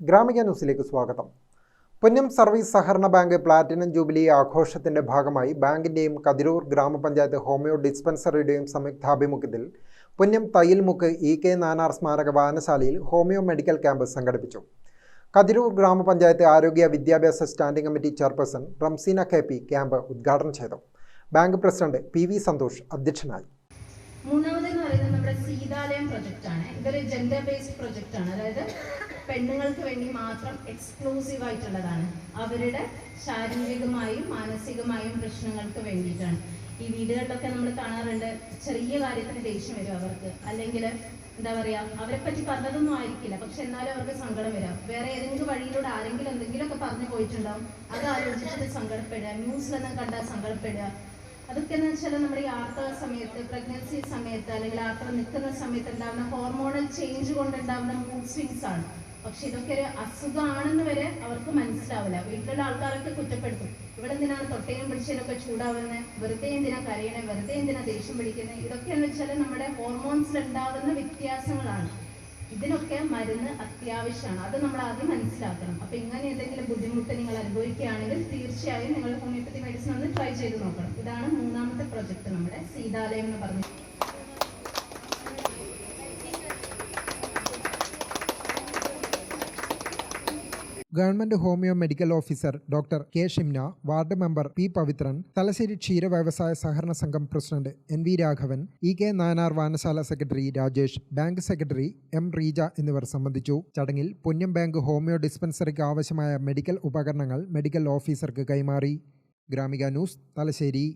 ഗ്രാമിക ന്യൂസിലേക്ക് സ്വാഗതം. പുന്നം സർവീസ് സഹകരണ ബാങ്ക് പ്ലാറ്റിനം ജൂബിലി ആഘോഷത്തിന്റെ ഭാഗമായി ബാങ്കിന്റെയും കതിരൂർ ഗ്രാമപഞ്ചായത്ത് ഹോമിയോ ഡിസ്പെൻസറിയുടെയും സംയുക്താഭിമുഖ്യത്തിൽ പുന്നം തയ്യൽമുക്ക് ഇ കെ നാനാർ സ്മാരക വായനശാലയിൽ ഹോമിയോ മെഡിക്കൽ ക്യാമ്പ് സംഘടിപ്പിച്ചു. കതിരൂർ ഗ്രാമപഞ്ചായത്ത് ആരോഗ്യ വിദ്യാഭ്യാസ standing committee chairperson Ramseena K P camp ഉദ്ഘാടനം ചെയ്തു. Bank president P V Santhosh അധ്യക്ഷനായി. നമ്മുടെ സീതാലയം പ്രൊജക്റ്റ് ആണ് ഇതൊരു ജെൻഡർ ബേസ്ഡ് പ്രൊജക്റ്റ് ആണ് അതായത് പെണ്ണുങ്ങൾക്ക് വേണ്ടി മാത്രം എക്സ്ക്ലൂസീവ് ആയിട്ടുള്ളതാണ്. അവരുടെ ശാരീരികമായും മാനസികമായും പ്രശ്നങ്ങൾക്ക് വേണ്ടിയിട്ടാണ്. ഈ വീടുകളിലൊക്കെ നമ്മൾ കാണാറുണ്ട് ചെറിയ കാര്യത്തിന് ദേഷ്യം വരും അവർക്ക്. അല്ലെങ്കിൽ എന്താ പറയാ അവരെ പറ്റി പറഞ്ഞതൊന്നും ആയിരിക്കില്ല. പക്ഷെ എന്നാലും അവർക്ക് സങ്കടം വരാം. വേറെ ഏതെങ്കിലും വഴിയിലൂടെ ആരെങ്കിലും എന്തെങ്കിലുമൊക്കെ പറഞ്ഞു പോയിട്ടുണ്ടാവും. അത് ആലോചിച്ചിട്ട് സങ്കടപ്പെടുക. ന്യൂസിലൊന്നും കണ്ടാൽ സങ്കടപ്പെടുക. അതൊക്കെ എന്ന് വെച്ചാൽ നമ്മുടെ ആർത്തവ സമയത്ത് പ്രഗ്നൻസി സമയത്ത് അല്ലെങ്കിൽ യാത്ര നിൽക്കുന്ന സമയത്ത് ഉണ്ടാകുന്ന ഹോർമോണൽ ചേഞ്ച് കൊണ്ടുണ്ടാകുന്ന മൂഡ് സ്വിങ്സ് ആണ്. പക്ഷെ ഇതൊക്കെ ഒരു അസുഖമാണെന്ന് വരെ അവർക്ക് മനസ്സിലാവില്ല. വീട്ടിലുള്ള ആൾക്കാരൊക്കെ കുറ്റപ്പെടുത്തും. ഇവിടെ എന്തിനാണ് തൊട്ടയും പിടിച്ചതിനൊക്കെ ചൂടാവുന്നത് വെറുതെ എന്തിനാ കരയണേ? വെറുതെ എന്തിനാ ദേഷ്യം പിടിക്കുന്നത് ഇതൊക്കെ എന്ന് വെച്ചാൽ നമ്മുടെ ഹോർമോൺസിൽ ഉണ്ടാകുന്ന വ്യത്യാസങ്ങളാണ്. ഇതിനൊക്കെ മരുന്ന് അത്യാവശ്യമാണ്. അത് നമ്മൾ ആദ്യം മനസ്സിലാക്കണം. അപ്പൊ ഇങ്ങനെ എന്തെങ്കിലും ബുദ്ധിമുട്ട് നിങ്ങൾ അനുഭവിക്കുകയാണെങ്കിൽ തീർച്ചയായും നിങ്ങൾ ഹോമിയോപ്പതി മെഡിസിൻ ഒന്ന് ട്രൈ ചെയ്ത് നോക്കണം. ഇതാണ് മൂന്നാമത്തെ പ്രൊജക്ട് നമ്മുടെ സീതാലയം എന്ന് പറഞ്ഞു government homeo medical officer doctor K Shimna ward member P Pavithran Thalassery ക്ഷീര വ്യവസായ സഹകരണ സംഘം president N V Raghavan E K Nayanar വായനശാല secretary Rajesh bank secretary M Reeja എന്നിവർ സംബന്ധിച്ചു. ചടങ്ങിൽ പുന്നം ബാങ്ക് ഹോമിയോ ഡിസ്പെൻസറിക്ക് ആവശ്യമായ മെഡിക്കൽ ഉപകരണങ്ങൾ മെഡിക്കൽ ഓഫീസർക്ക് കൈമാറി. ഗ്രാമിക ന്യൂസ് തലശ്ശേരി.